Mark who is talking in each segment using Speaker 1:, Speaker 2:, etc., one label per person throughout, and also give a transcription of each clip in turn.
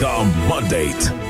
Speaker 1: The Mandate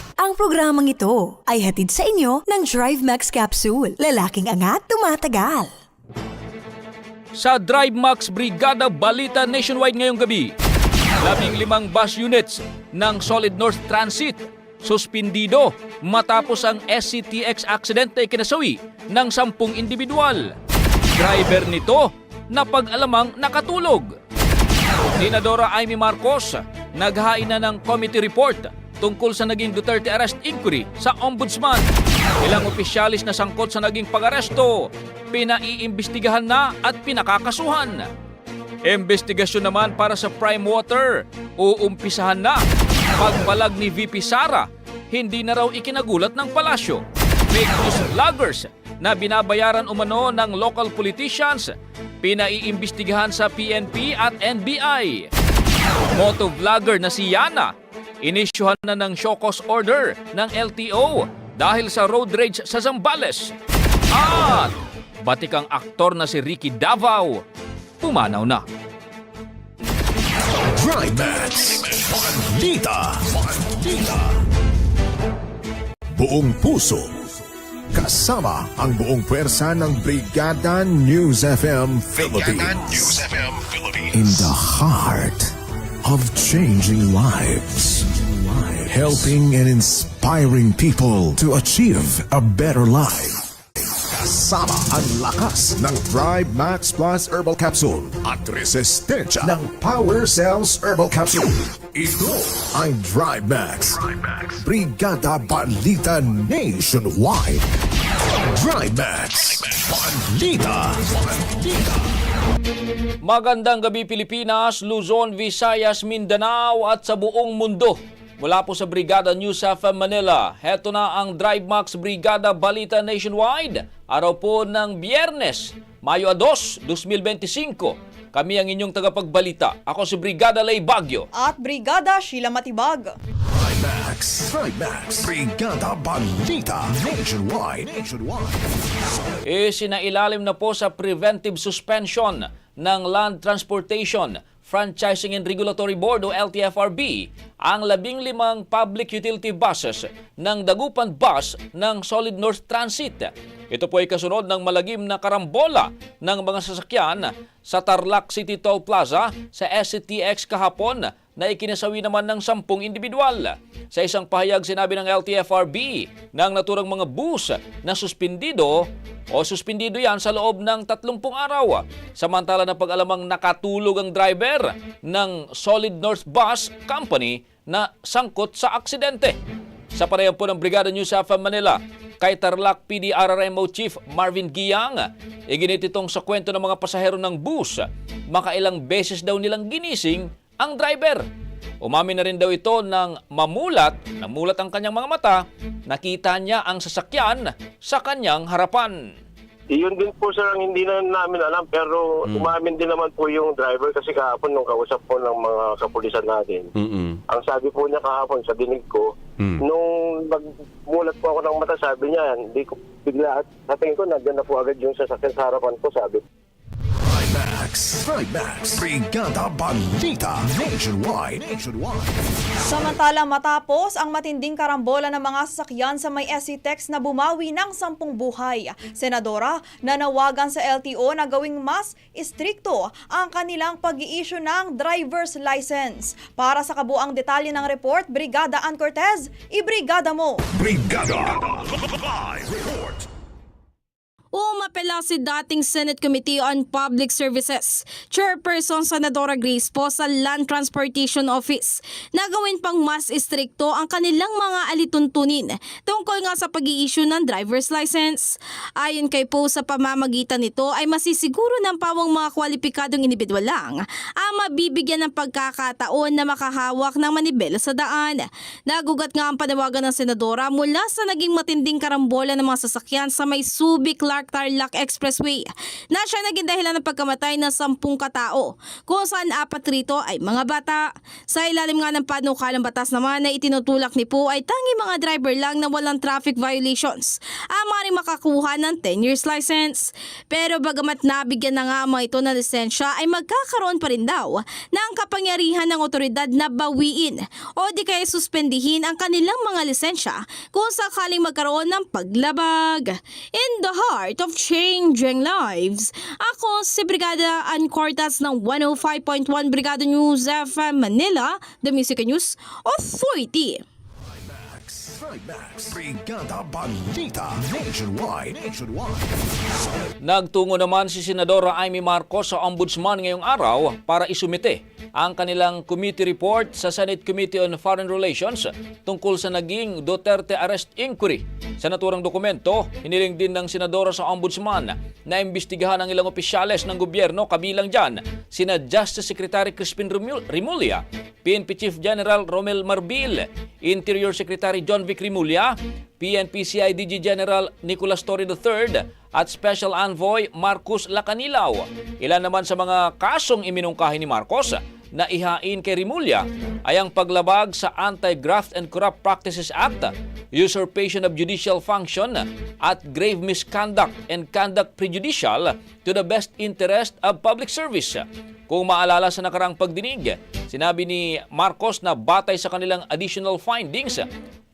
Speaker 2: Ang programang ito ay hatid sa inyo ng Drive Max Capsule. Lalaking angat, tumatagal.
Speaker 3: Sa Drive Max Brigada Balita Nationwide ngayong gabi, labing limang bus units ng Solid North Transit suspindido matapos ang SCTX accident na ikinasawi ng sampung individual. Driver nito napag-alamang nakatulog. Senadora Amy Marcos naghain na ng committee report tungkol sa naging Duterte arrest inquiry sa ombudsman. Ilang opisyalis na sangkot sa naging pag-aresto, pinaiimbestigahan na at pinakakasuhan. Investigasyon naman para sa Prime Water, uumpisahan na. Pagbalag ni VP Sara, hindi na raw ikinagulat ng palasyo. Fake news vloggers na binabayaran umano ng local politicians, pinaiimbestigahan sa PNP at NBI. Moto vlogger na si Yana, inisyuhan na ng show cause order ng LTO dahil sa road rage sa Zambales. At batikang aktor na si Ricky Davao, pumanaw na.
Speaker 1: Drive Max. Balita. Buong puso. Kasama ang buong pwersa ng Brigada News FM Philippines. In the heart of changing lives. Helping and inspiring people to achieve a better life. Kasama
Speaker 4: ang lakas ng Drive Max Plus Herbal Capsule at resistensya ng Power Cells Herbal Capsule. Ito ang Drive Max. Brigada Balita Nationwide. Drive Max. Balita.
Speaker 3: Magandang gabi Pilipinas, Luzon, Visayas, Mindanao at sa buong mundo. Mula po sa Brigada News of Manila, heto na ang Drive Max Brigada Balita Nationwide. Araw po ng Biyernes, Mayo 2, 2025. Kami ang inyong tagapagbalita. Ako si Brigada Lay Bagyo.
Speaker 5: at Brigada Sheila Matibag.
Speaker 4: Drive Max. Drive Max. Brigada Balita Nationwide. Nationwide.
Speaker 3: E sinailalim na po sa preventive suspension ng Land Transportation Franchising and Regulatory Board o LTFRB ang labing limang public utility buses ng Dagupan Bus ng Solid North Transit. Ito po ay kasunod ng malagim na karambola ng mga sasakyan sa Tarlac City Toll Plaza sa SCTX kahapon na ikinasawi naman ng sampung individual. Sa isang pahayag sinabi ng LTFRB ng naturang mga bus na suspindido o suspindido yan sa loob ng 30 araw. Samantala na pag-alamang nakatulog ang driver ng Solid North Bus Company na sangkot sa aksidente. Sa parehong po ng Brigada News of Manila, kay Tarlac PDRRMO Chief Marvin Giyang, iginit itong sa kwento ng mga pasahero ng bus. Makailang beses daw nilang ginising ang driver. Umamin na rin daw ito ng mamulat, namulat ang kanyang mga mata, nakita niya ang sasakyan sa kanyang harapan.
Speaker 6: Yun din po sir ang hindi na namin alam pero umamin din naman po yung driver kasi kahapon nung kausap po ng mga kapulisan natin. Ang sabi po niya kahapon sa dinig ko, nung nagmulat po ako ng mata sabi niya, hindi ko bigla, sa tingin ko nandiyan na po agad yung sasakyan sa harapan ko sabi
Speaker 4: Max. Drive Max. Brigada Balita Nationwide. Nationwide.
Speaker 5: Samantala matapos ang matinding karambola ng mga sasakyan sa may SCTEX na bumawi ng sampung buhay, Senadora nanawagan sa LTO na gawing mas istrikto ang kanilang pag issue ng driver's license. Para sa kabuang detalye ng report, Brigada Ann Cortez, ibrigada mo!
Speaker 4: Brigada. Live report.
Speaker 7: Umapela si dating Senate Committee on Public Services, Chairperson Senadora Grace po sa Land Transportation Office na gawin pang mas istrikto ang kanilang mga alituntunin tungkol nga sa pag issue ng driver's license. Ayon kay po sa pamamagitan nito ay masisiguro ng pawang mga kwalipikadong individual lang ang mabibigyan ng pagkakataon na makahawak ng manibela sa daan. Nagugat nga ang panawagan ng Senadora mula sa naging matinding karambola ng mga sasakyan sa may Subic Clark Tarlac Expressway na siya naging dahilan ng pagkamatay ng sampung katao kung saan apat rito ay mga bata. Sa ilalim nga ng panukalang batas naman na itinutulak ni Po ay tangi mga driver lang na walang traffic violations ang maaaring makakuha ng 10 years license. Pero bagamat nabigyan na nga mga ito ng lisensya ay magkakaroon pa rin daw ng kapangyarihan ng otoridad na bawiin o di kaya suspendihin ang kanilang mga lisensya kung sakaling magkaroon ng paglabag. In the heart of changing lives, ako si Brigada Ann Cortas ng 105.1 Brigada News FM Manila, the Music News Authority.
Speaker 4: Drive Max. Brigada Balita Nationwide. Nationwide.
Speaker 3: Nagtungo naman si Senadora Amy Marcos sa Ombudsman ngayong araw para isumite ang kanilang committee report sa Senate Committee on Foreign Relations tungkol sa naging Duterte arrest inquiry. Sa naturang dokumento, hiniling din ng Senadora sa Ombudsman na imbestigahan ang ilang opisyales ng gobyerno kabilang dyan sina Justice Secretary Crispin Rimulya, PNP Chief General Romel Marbil, Interior Secretary John Vic Rimulya, PNP CIDG General Nicolas Torre III at Special Envoy Marcos Lacanilaw. Ilan naman sa mga kasong iminungkahi ni Marcos na ihain kay Rimulya ay ang paglabag sa Anti-Graft and Corrupt Practices Act, usurpation of judicial function at grave misconduct and conduct prejudicial to the best interest of public service. Kung maalala sa nakarang pagdinig, sinabi ni Marcos na batay sa kanilang additional findings,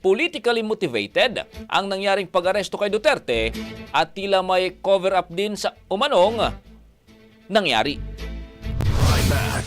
Speaker 3: politically motivated ang nangyaring pag-aresto kay Duterte at tila may cover-up din sa umanong nangyari.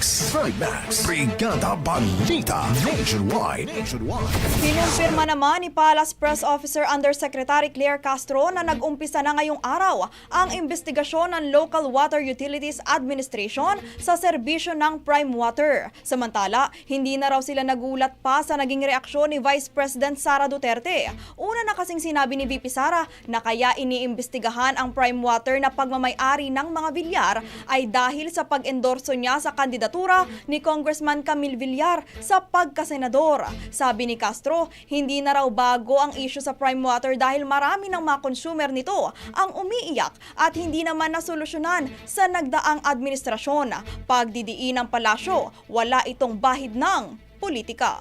Speaker 4: Max. Trimax. Brigada Balita. Nationwide. Nationwide.
Speaker 5: Kinumpirma naman ni Palace Press Officer Undersecretary Claire Castro na nag-umpisa na ngayong araw ang investigasyon ng Local Water Utilities Administration sa serbisyo ng Prime Water. Samantala, hindi na raw sila nagulat pa sa naging reaksyon ni Vice President Sara Duterte. Una na kasing sinabi ni VP Sara na kaya iniimbestigahan ang Prime Water na pagmamayari ng mga bilyar ay dahil sa pag-endorso niya sa kandidatura ni Congressman Camille Villar sa pagkasenador. Sabi ni Castro, hindi na raw bago ang issue sa Prime Water dahil marami ng mga consumer nito ang umiiyak at hindi naman nasolusyonan sa nagdaang administrasyon. Pagdidiin ng palasyo, wala itong bahid ng politika.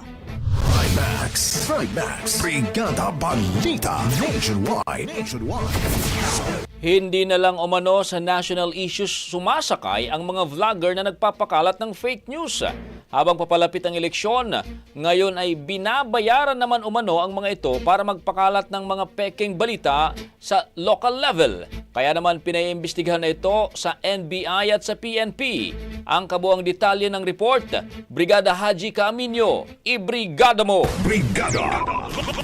Speaker 4: Trimax. Trimax. Brigada Balita. Nationwide. Nationwide.
Speaker 3: Hindi na lang umano sa national issues sumasakay ang mga vlogger na nagpapakalat ng fake news. Habang papalapit ang eleksyon, ngayon ay binabayaran naman umano ang mga ito para magpakalat ng mga peking balita sa local level. Kaya naman pinaiimbestigahan na ito sa NBI at sa PNP. Ang kabuang detalye ng report, Brigada Haji Camino, ibrigada mo!
Speaker 4: Brigada.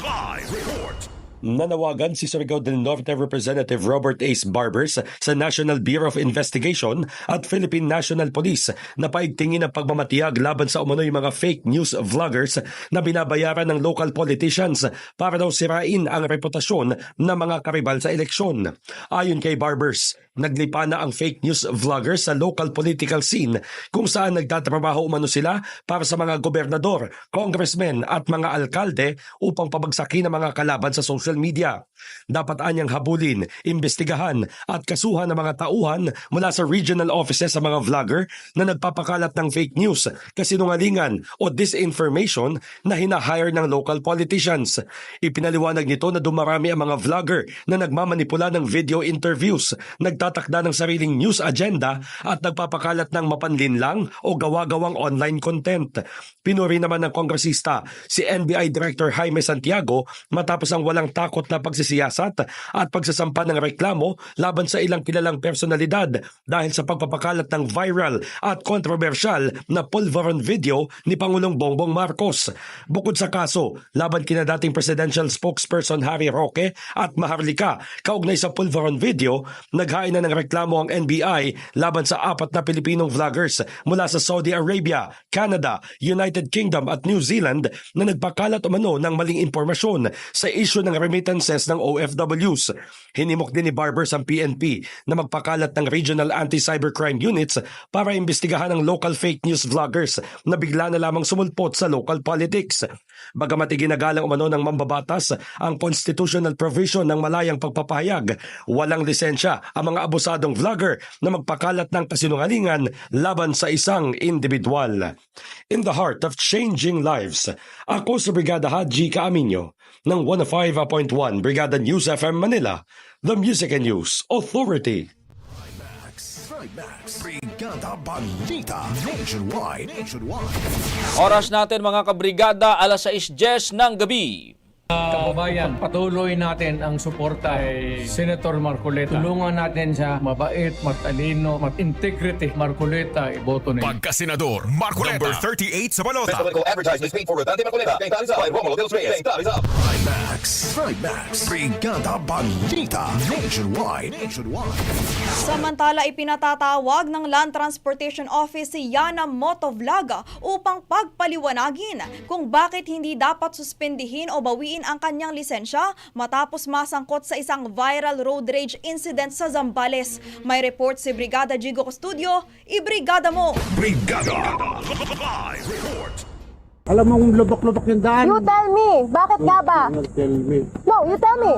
Speaker 4: Live report.
Speaker 8: Nanawagan si Surigao del Norte Representative Robert Ace Barbers sa National Bureau of Investigation at Philippine National Police na paigtingin ang pagmamatiyag laban sa umano'y mga fake news vloggers na binabayaran ng local politicians para daw sirain ang reputasyon ng mga karibal sa eleksyon. Ayon kay Barbers, naglipa na ang fake news vloggers sa local political scene kung saan nagtatrabaho umano sila para sa mga gobernador, congressmen at mga alkalde upang pabagsakin ang mga kalaban sa social media. Dapat anyang habulin, imbestigahan at kasuhan ng mga tauhan mula sa regional offices sa mga vlogger na nagpapakalat ng fake news, kasinungalingan o disinformation na hinahire ng local politicians. Ipinaliwanag nito na dumarami ang mga vlogger na nagmamanipula ng video interviews, nagtatakda ng sariling news agenda at nagpapakalat ng mapanlinlang o gawa-gawang online content. Pinuri naman ng kongresista si NBI Director Jaime Santiago matapos ang walang takot na pagsisiyasat at pagsasampa ng reklamo laban sa ilang kilalang personalidad dahil sa pagpapakalat ng viral at kontrobersyal na pulveron video ni Pangulong Bongbong Marcos. Bukod sa kaso, laban kina dating presidential spokesperson Harry Roque at Maharlika kaugnay sa pulveron video, naghain na ng reklamo ang NBI laban sa apat na Pilipinong vloggers mula sa Saudi Arabia, Canada, United Kingdom at New Zealand na nagpakalat umano ng maling impormasyon sa issue ng remittances ng OFWs. Hinimok din ni Barbers ang PNP na magpakalat ng Regional Anti-Cybercrime Units para imbestigahan ang local fake news vloggers na bigla na lamang sumulpot sa local politics. Bagamat iginagalang umano ng mambabatas ang constitutional provision ng malayang pagpapahayag, walang lisensya ang mga abusadong vlogger na magpakalat ng kasinungalingan laban sa isang individual. In the heart of changing lives, ako sa Brigada Haji Kaaminyo ng 105.1 Brigada News FM Manila, the Music and News Authority.
Speaker 4: Trimax. Brigada Balita. Nationwide. Nationwide.
Speaker 3: Oras natin mga kabrigada, alas 6.10 ng gabi.
Speaker 9: Kababayan, patuloy natin ang suporta kay Senator Marcoleta. Tulungan natin siya mabait, matalino, mat-integrity. Marcoleta, iboto niya.
Speaker 4: Pagkasenador Marcoleta. Number 38 sa balota. Trimax. Trimax. Brigada Balita. Nationwide. Nationwide.
Speaker 5: Samantala, ipinatatawag ng Land Transportation Office si Yana Motovlaga upang pagpaliwanagin kung bakit hindi dapat suspendihin o bawiin ang kanyang lisensya matapos masangkot sa isang viral road rage incident sa Zambales. May report si Brigada Jigo Custodio, ibrigada mo!
Speaker 4: Brigada. Live report.
Speaker 10: Alam mo kung lubok-lubok yung daan.
Speaker 11: You tell me, bakit nga ba?
Speaker 10: Tell me.
Speaker 11: No, you tell me.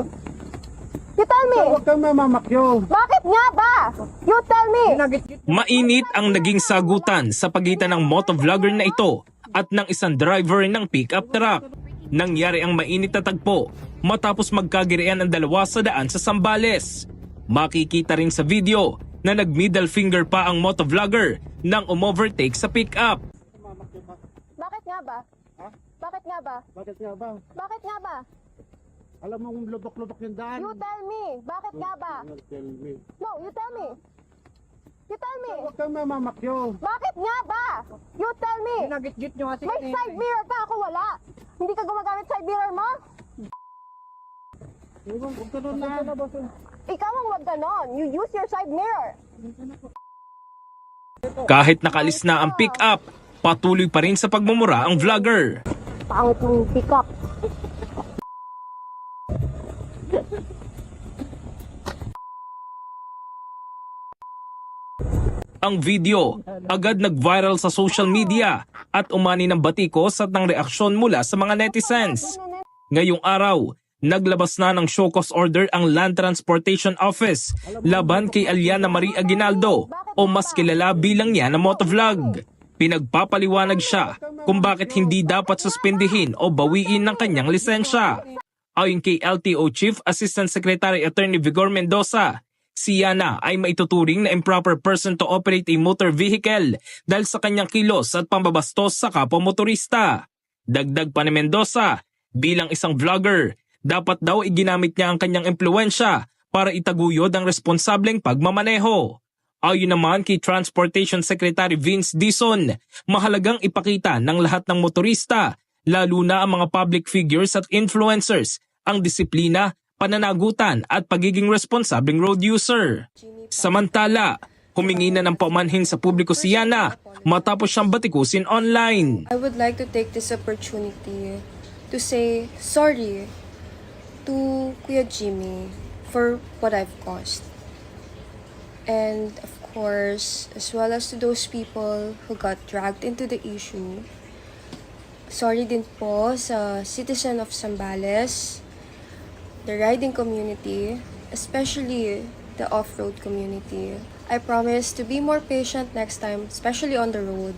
Speaker 11: You tell me,
Speaker 10: Huwag kang mamamakyo.
Speaker 11: bakit nga ba? You tell me.
Speaker 12: Mainit ang naging sagutan sa pagitan ng motovlogger na ito at ng isang driver ng pickup truck. Nangyari ang mainit na tagpo matapos magkagirian ang dalawa sa daan sa Sambales. Makikita rin sa video na nag-middle finger pa ang motovlogger nang umovertake sa pickup.
Speaker 11: Bakit nga ba? Bakit nga ba?
Speaker 10: Bakit nga ba?
Speaker 11: Bakit nga ba?
Speaker 10: Alam mo kung lubok-lubok yung daan.
Speaker 11: You tell me, bakit nga ba?
Speaker 10: Tell me.
Speaker 11: No, you tell me. You tell me,
Speaker 10: Huwag kang mamamakyo.
Speaker 11: bakit nga ba? You tell me!
Speaker 10: Nagit-git nyo kasi.
Speaker 11: May side mirror pa ako wala! Hindi ka gumagamit side mirror mo?
Speaker 10: Huwag ka doon na.
Speaker 11: Ikaw ang wag ganon. You use your side mirror.
Speaker 12: Kahit nakalis na ang pick-up, patuloy pa rin sa pagmumura ang vlogger.
Speaker 11: Pangit mong pick
Speaker 12: Ang video agad nag-viral sa social media at umani ng batikos at ng reaksyon mula sa mga netizens. Ngayong araw, naglabas na ng show cause order ang Land Transportation Office laban kay Aliana Marie Aguinaldo o mas kilala bilang niya na motovlog. Pinagpapaliwanag siya kung bakit hindi dapat suspindihin o bawiin ng kanyang lisensya. Ayon kay LTO Chief Assistant Secretary Attorney Vigor Mendoza, si Yana ay maituturing na improper person to operate a motor vehicle dahil sa kanyang kilos at pambabastos sa kapwa motorista. Dagdag pa ni Mendoza, bilang isang vlogger, dapat daw iginamit niya ang kanyang impluensya para itaguyod ang responsableng pagmamaneho. Ayon naman kay Transportation Secretary Vince Dison, mahalagang ipakita ng lahat ng motorista, lalo na ang mga public figures at influencers, ang disiplina, pananagutan at pagiging responsableng road user. Samantala, humingi na ng paumanhin sa publiko si Yana matapos siyang batikusin online.
Speaker 13: I would like to take this opportunity to say sorry to Kuya Jimmy for what I've caused. And of course, as well as to those people who got dragged into the issue. Sorry din po sa citizen of Zambales, the riding community, especially the off-road community. I promise to be more patient next time, especially on the road.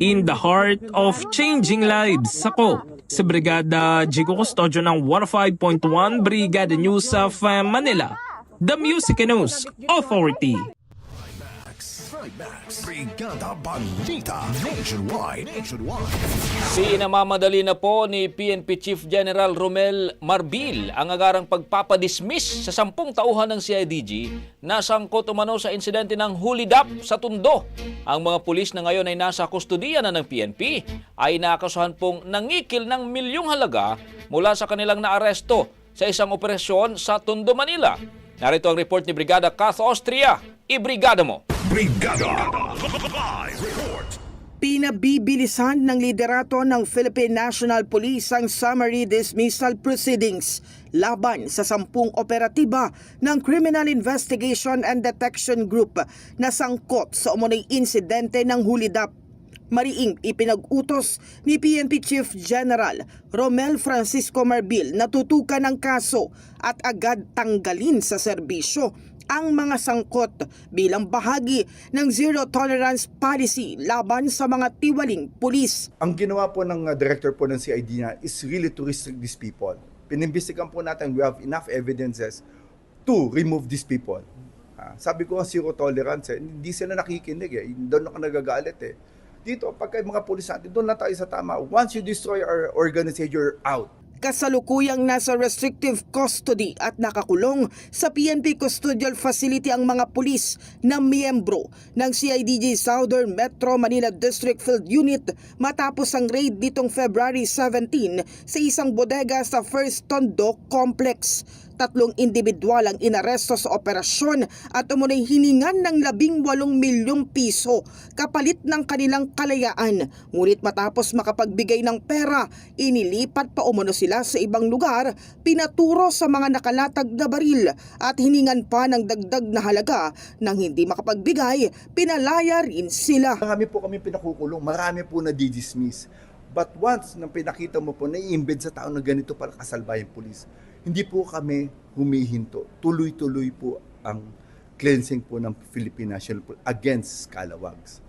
Speaker 12: In the heart of changing lives, ako, si Brigada Jigo Custodio ng 105.1 Brigada News of uh, Manila, the Music News Authority.
Speaker 4: Trimax. Brigada Balita Nationwide. Nationwide.
Speaker 3: Pinamamadali na po ni PNP Chief General Romel Marbil ang agarang pagpapadismiss sa sampung tauhan ng CIDG na sangkot umano sa insidente ng hulidap sa Tundo. Ang mga pulis na ngayon ay nasa kustudiya na ng PNP ay nakasuhan pong nangikil ng milyong halaga mula sa kanilang naaresto sa isang operasyon sa Tondo, Manila. Narito ang report ni Brigada Kath Austria. Ibrigada mo!
Speaker 4: Brigada. Live report.
Speaker 14: Pinabibilisan ng liderato ng Philippine National Police ang summary dismissal proceedings laban sa sampung operatiba ng Criminal Investigation and Detection Group na sangkot sa umunay insidente ng hulidap. Mariing ipinag-utos ni PNP Chief General Romel Francisco Marbil na tutukan ng kaso at agad tanggalin sa serbisyo ang mga sangkot bilang bahagi ng zero tolerance policy laban sa mga tiwaling pulis.
Speaker 15: Ang ginawa po ng uh, director po ng CID niya is really to restrict these people. Pinimbestigan po natin, we have enough evidences to remove these people. Ah, sabi ko nga zero tolerance, eh. hindi sila nakikinig eh. Doon ako nagagalit eh. Dito, pagka mga pulis natin, doon na tayo sa tama. Once you destroy our organization, you're out.
Speaker 14: Kasalukuyang nasa restrictive custody at nakakulong sa PNP Custodial Facility ang mga pulis na miyembro ng CIDG Southern Metro Manila District Field Unit matapos ang raid nitong February 17 sa isang bodega sa First Tondo Complex. Tatlong individual ang inaresto sa operasyon at umunay hiningan ng 18 milyong piso kapalit ng kanilang kalayaan. Ngunit matapos makapagbigay ng pera, inilipat pa umano sila sa ibang lugar, pinaturo sa mga nakalatag na baril at hiningan pa ng dagdag na halaga nang hindi makapagbigay, pinalaya rin sila.
Speaker 15: Marami po kami pinakukulong, marami po na dismiss But once nang pinakita mo po, nai-embed sa tao na ganito para kasalba yung pulis, hindi po kami humihinto. Tuloy-tuloy po ang cleansing po ng Philippine National Police against scalawags.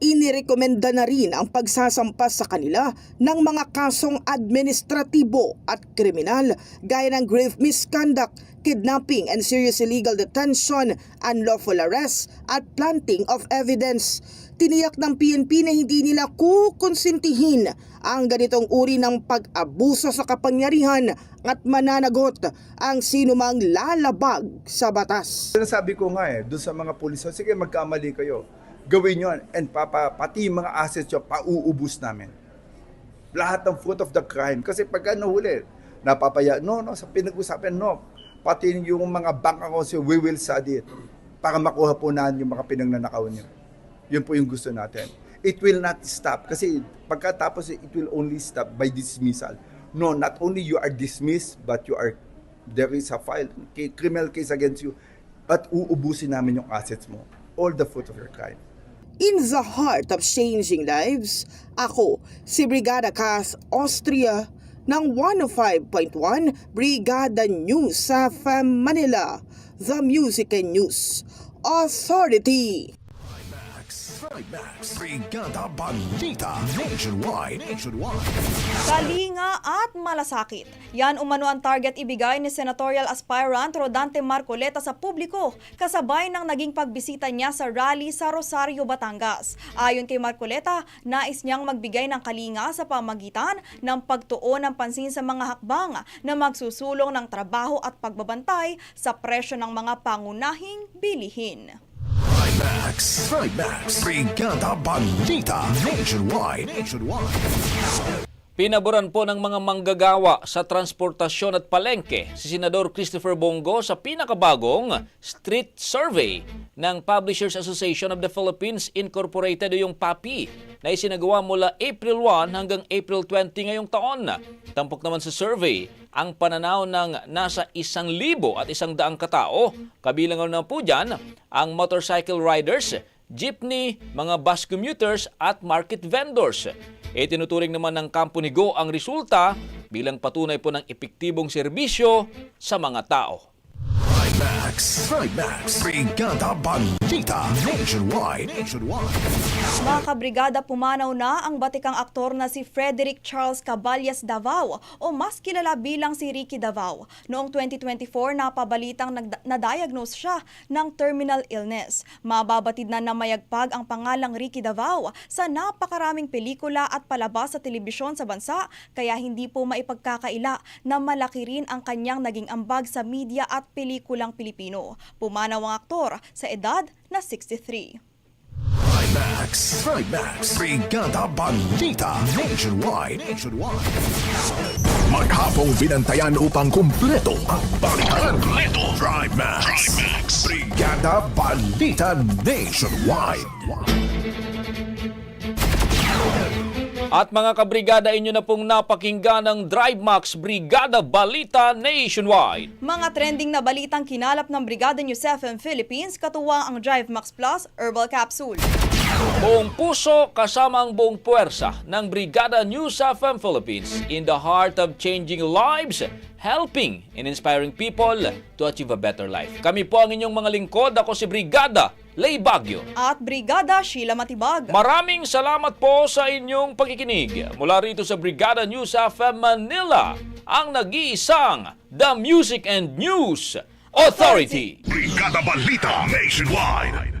Speaker 14: Inirekomenda na rin ang pagsasampa sa kanila ng mga kasong administratibo at kriminal gaya ng grave misconduct, kidnapping and serious illegal detention, unlawful arrest at planting of evidence. Tiniyak ng PNP na hindi nila kukonsintihin ang ganitong uri ng pag-abuso sa kapangyarihan at mananagot ang sinumang lalabag sa batas.
Speaker 15: Sinasabi ko nga eh, doon sa mga pulis, sige magkamali kayo. gawin yun. And papa, pati mga assets yun, pauubos namin. Lahat ng fruit of the crime. Kasi pagka nahuli, napapaya, no, no, sa pinag-usapan, no. Pati yung mga bank accounts, we will study it para makuha po natin yung mga pinagnanakaw niyo. Yun po yung gusto natin. It will not stop. Kasi pagkatapos, it will only stop by dismissal. No, not only you are dismissed, but you are, there is a file, criminal case against you, but uubusin namin yung assets mo. All the fruit of your crime.
Speaker 14: In the heart of changing lives, ako si Brigada Cass Austria ng 105.1 Brigada News sa FM Manila, The Music and News Authority.
Speaker 4: Trimax, Brigada Balita Nationwide. Nationwide.
Speaker 5: Kalinga at malasakit. Yan umano ang target ibigay ni senatorial aspirant Rodante Marcoleta sa publiko kasabay ng naging pagbisita niya sa rally sa Rosario, Batangas. Ayon kay Marcoleta, nais niyang magbigay ng kalinga sa pamagitan ng pagtuon ng pansin sa mga hakbang na magsusulong ng trabaho at pagbabantay sa presyo ng mga pangunahing bilihin.
Speaker 4: Trimax, Trimax, Brigada Balita Nationwide. Nationwide.
Speaker 3: Pinaboran po ng mga manggagawa sa transportasyon at palengke si Senador Christopher Bongo sa pinakabagong street survey ng Publishers Association of the Philippines Incorporated o yung PAPI na isinagawa mula April 1 hanggang April 20 ngayong taon. Tampok naman sa survey ang pananaw ng nasa isang libo at isang daang katao. Kabilang na po dyan ang motorcycle riders, jeepney, mga bus commuters at market vendors. E tinuturing naman ng Kampo ni Go ang resulta bilang patunay po ng epektibong serbisyo sa mga tao.
Speaker 4: Trimax, Trimax, Brigada Balita Nationwide. Nationwide.
Speaker 5: Mga kabrigada, pumanaw na ang batikang aktor na si Frederick Charles Caballas Davao o mas kilala bilang si Ricky Davao. Noong 2024, napabalitang na-diagnose siya ng terminal illness. Mababatid na na mayagpag ang pangalang Ricky Davao sa napakaraming pelikula at palabas sa telebisyon sa bansa, kaya hindi po maipagkakaila na malaki rin ang kanyang naging ambag sa media at pelikulang Pilipino. Pumanaw ang aktor sa edad na 63.
Speaker 4: Trimax, Trimax, Brigada Balita Nationwide. Nationwide. Maghapong binantayan upang kumpleto ang balitan. Kumpleto. Trimax, Brigada Balita Nationwide.
Speaker 3: At mga kabrigada, inyo na pong napakinggan ng Drive Max Brigada Balita Nationwide.
Speaker 5: Mga trending na balitang kinalap ng Brigada News FM Philippines, katuwang ang Drive Max Plus Herbal Capsule.
Speaker 3: Buong puso kasama ang buong puwersa ng Brigada News FM Philippines in the heart of changing lives, helping and inspiring people to achieve a better life. Kami po ang inyong mga lingkod. Ako si Brigada Lay Bagyo.
Speaker 5: At Brigada Sheila Matibag.
Speaker 3: Maraming salamat po sa inyong pagkikinig. Mula rito sa Brigada News FM Manila, ang nag-iisang The Music and News Authority.
Speaker 4: Brigada Balita Nationwide.